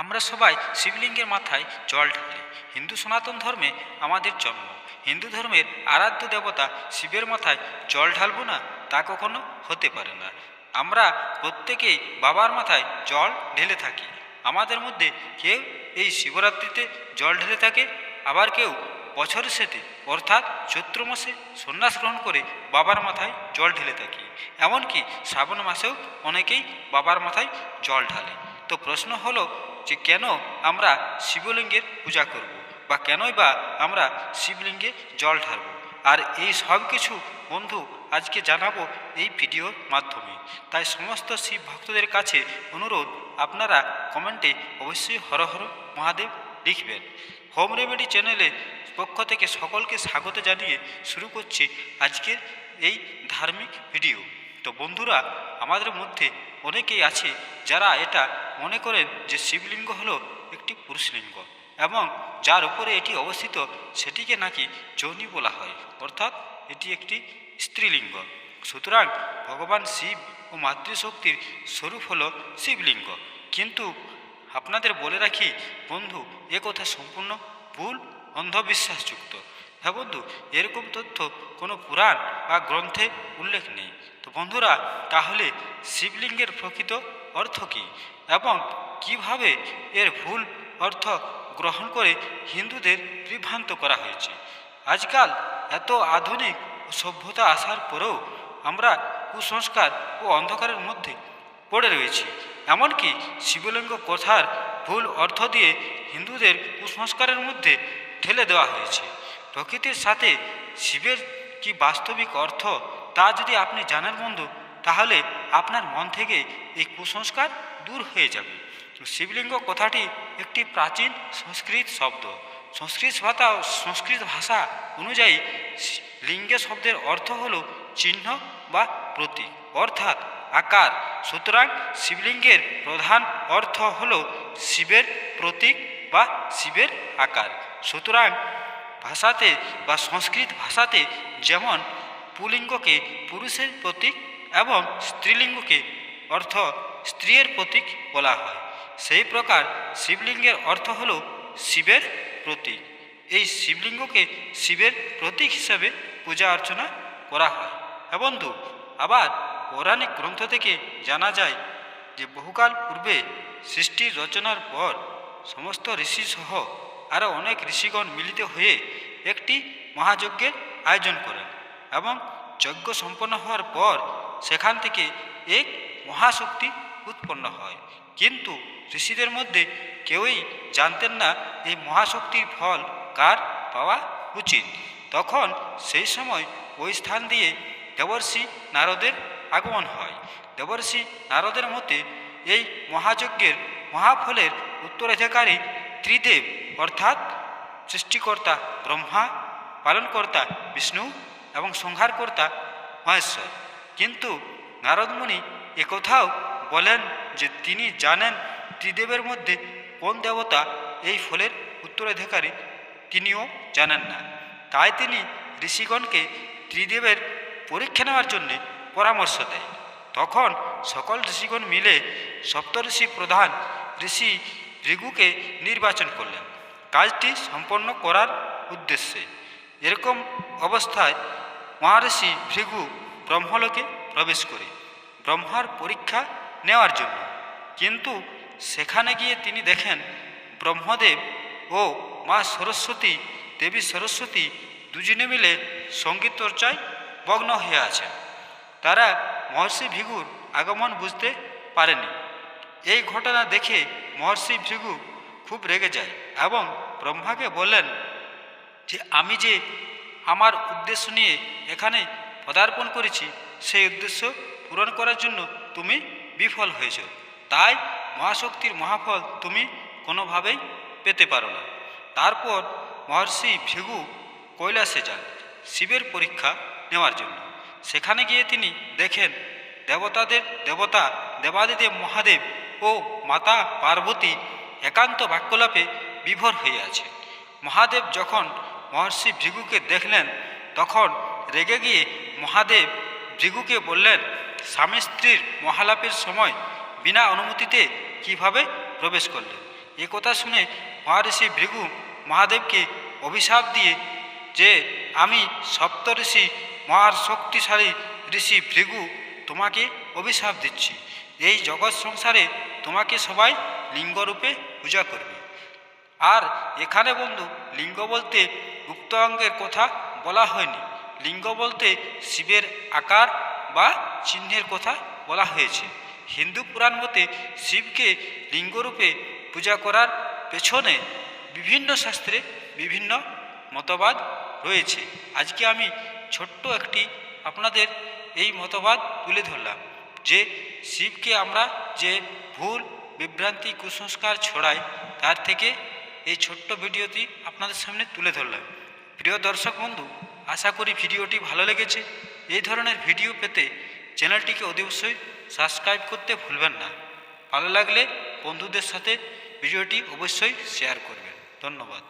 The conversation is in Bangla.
আমরা সবাই শিবলিঙ্গের মাথায় জল ঢালি। হিন্দু সনাতন ধর্মে আমাদের জন্ম। হিন্দু ধর্মের আরাধ্য দেবতা শিবের মাথায় জল ঢালবো না, তা কখনো হতে পারে না। আমরা প্রত্যেকেই বাবার মাথায় জল ঢেলে থাকি। আমাদের মধ্যে কেউ এই শিবরাত্রিতে জল ঢেলে থাকে, আবার কেউ বছরের শেষে অর্থাৎ চৈত্র মাসে সন্ন্যাস গ্রহণ করে বাবার মাথায় জল ঢেলে থাকি। এমনকি শ্রাবণ মাসেও অনেকেই বাবার মাথায় জল ঢালে। তো প্রশ্ন হলো যে কেন আমরা শিবলিঙ্গের পূজা করব বা কেনই বা আমরা শিবলিঙ্গে জল ঢালব। আর এই সব কিছু বন্ধু আজকে জানাব এই ভিডিওর মাধ্যমে। তাই সমস্ত শিব ভক্তদের কাছে অনুরোধ, আপনারা কমেন্টে অবশ্যই হর হর মহাদেব লিখবেন। হোম রেমেডি চ্যানেলে পক্ষ থেকে সকলকে স্বাগত জানিয়ে শুরু করছি আজকের এই ধার্মিক ভিডিও। তো বন্ধুরা, আমাদের মধ্যে অনেকেই আছে যারা এটা মনে করেন যে শিবলিঙ্গ হলো একটি পুরুষলিঙ্গ এবং যার উপরে এটি অবস্থিত সেটিকে নাকি যৌনি বলা হয়। অর্থাৎ এটি একটি স্ত্রীলিঙ্গ। সুতরাং ভগবান শিব ও মাতৃশক্তির স্বরূপ হলো শিবলিঙ্গ। কিন্তু আপনাদের বলে রাখি, বন্ধু, এ কথা সম্পূর্ণ ভুল, অন্ধবিশ্বাসযুক্ত। হ্যাঁ বন্ধু, এরকম তথ্য কোনো পুরাণ বা গ্রন্থে উল্লেখ নেই। তো বন্ধুরা, তাহলে শিবলিঙ্গের প্রকৃত অর্থ কী? এবং কীভাবে এর ভুল অর্থ গ্রহণ করে হিন্দুদের বিভ্রান্ত করা হয়েছে? আজকাল এত আধুনিক সভ্যতা আসার পরেও আমরা কুসংস্কার ও অন্ধকারের মধ্যে পড়ে রয়েছি। এমনকি শিবলিঙ্গ কথার ভুল অর্থ দিয়ে হিন্দুদের কুসংস্কারের মধ্যে ঠেলে দেওয়া হয়েছে। প্রকৃতির সাথে শিবের কি বাস্তবিক অর্থ, তা যদি আপনি জানেন বন্ধু, তাহলে আপনার মন থেকে এই কুসংস্কার দূর হয়ে যাবে। শিবলিঙ্গ কথাটি একটি প্রাচীন সংস্কৃত শব্দ। সংস্কৃত ভাষা সংস্কৃত ভাষা অনুযায়ী লিঙ্গে শব্দের অর্থ হল চিহ্ন বা প্রতীক, অর্থাৎ আকার। সুতরাং শিবলিঙ্গের প্রধান অর্থ হল শিবের প্রতীক বা শিবের আকার। সুতরাং ভাষাতে বা সংস্কৃত ভাষাতে যেমন পুলিঙ্গকে পুরুষের প্রতীক এবং স্ত্রীলিঙ্গকে অর্থ স্ত্রীর প্রতীক বলা হয়। সেই প্রকার শিবলিঙ্গের অর্থ হল শিবের প্রতীক। এই শিবলিঙ্গকে শিবের প্রতীক হিসাবে পূজা অর্চনা করা হয়। হ্যাঁ বন্ধু, আবার পৌরাণিক গ্রন্থ থেকে জানা যায় যে বহুকাল পূর্বে সৃষ্টির রচনার পর সমস্ত ঋষি সহ আরও অনেক ঋষিগণ মিলিত হয়ে একটি মহাযজ্ঞের আয়োজন করেন এবং যজ্ঞ সম্পন্ন হওয়ার পর সেখান থেকে এক মহাশক্তি উৎপন্ন হয়। কিন্তু ঋষিদের মধ্যে কেউই জানতেন না এই মহাশক্তির ফল কার পাওয়া উচিত। তখন সেই সময় ওই স্থান দিয়ে দেবর্ষি নারদের আগমন হয়। দেবর্ষি নারদের মতে এই মহাযজ্ঞের মহাফলের উত্তরাধিকারী ত্রিদেব অর্থাৎ সৃষ্টিকর্তা ব্রহ্মা, পালনকর্তা বিষ্ণু এবং সংহারকর্তা মহেশ্বর। কিন্তু নারদমুনি একথাও বলেন যে তিনি জানেন ত্রিদেবের মধ্যে কোন দেবতা এই ফলের উত্তরাধিকারী, তিনিও জানেন না। তাই তিনি ঋষিগণকে ত্রিদেবের পরীক্ষা নেওয়ার জন্যে পরামর্শ দেয় তখন সকল ঋষিগণ মিলে সপ্তঋষি প্রধান ঋষি ভৃগুকে নির্বাচন করলেন। কাজটি সম্পন্ন করার উদ্দেশ্যে। এরকম অবস্থায় মহাঋষি ভৃগু ব্রহ্মলোকে প্রবেশ করে। ব্রহ্মার পরীক্ষা নেওয়ার জন্য। কিন্তু সেখানে গিয়ে তিনি দেখেন ব্রহ্মদেব ও মা সরস্বতী, দেবী সরস্বতী দুজনে মিলে সংগীত চর্চায় মগ্ন হয়ে আছেন। তারা মহর্ষি ভৃগুর আগমন বুঝতে পারেনি। এই ঘটনা দেখে মহর্ষি ভৃগু খুব রেগে যায় এবং ব্রহ্মাকে বললেন, যে আমি যে আমার উদ্দেশ্য নিয়ে এখানে পদার্পণ করেছি, সেই উদ্দেশ্য পূরণ করার জন্য তুমি বিফল হয়েছ। তাই মহাশক্তির মহাফল তুমি কোনোভাবেই পেতে পারো না। তারপর মহর্ষি ভৃগু কৈলাসে যান, শিবের পরীক্ষা নেওয়ার জন্য। সেখানে গিয়ে তিনি দেখেন দেবতাদের, দেবতা, দেবাদিদেব, মহাদেব ও মাতা পার্বতী একান্ত বাক্যলাপে বিভোর হয়ে আছে। মহাদেব যখন মহর্ষি ভৃগুকে দেখলেন, তখন রেগে গিয়ে মহাদেব ভৃগুকে বললেন, স্বামী স্ত্রীর মহালাপের সময় বিনা অনুমতিতে কীভাবে প্রবেশ করলেন? এ কথা শুনে মহারিষি ভৃগু মহাদেবকে অভিশাপ দিয়ে, যে আমি সপ্ত ঋষি মহার শক্তিশালী ঋষি ভৃগু, তোমাকে অভিশাপ দিচ্ছি। এই জগৎ সংসারে তোমাকে সবাই লিঙ্গরূপে পূজা করবে। আর এখানে বন্ধু, লিঙ্গ বলতে গুপ্ত অঙ্গের কথা বলা হয়নি। লিঙ্গ বলতে শিবের আকার বা চিহ্নের কথা বলা হয়েছে। হিন্দু পুরাণ মতে শিবকে লিঙ্গরূপে পূজা করার পেছনে বিভিন্ন শাস্ত্রে বিভিন্ন মতবাদ রয়েছে। আজকে আমি ছোট্ট একটি আপনাদের এই মতবাদ তুলে ধরলাম। যে শিবকে আমরা যে ভুল, বিভ্রান্তি, কুসংস্কার ছড়াই, তার থেকে এই ছোট্ট ভিডিওটি আপনাদের সামনে তুলে ধরলাম। প্রিয় দর্শক বন্ধু, আশা করি ভিডিওটি ভালো লেগেছে। এই ধরনের ভিডিও পেতে চ্যানেলটিকে অবশ্যই সাবস্ক্রাইব করতে ভুলবেন না। ভালো লাগলে বন্ধুদের সাথে ভিডিওটি অবশ্যই শেয়ার করবেন। ধন্যবাদ।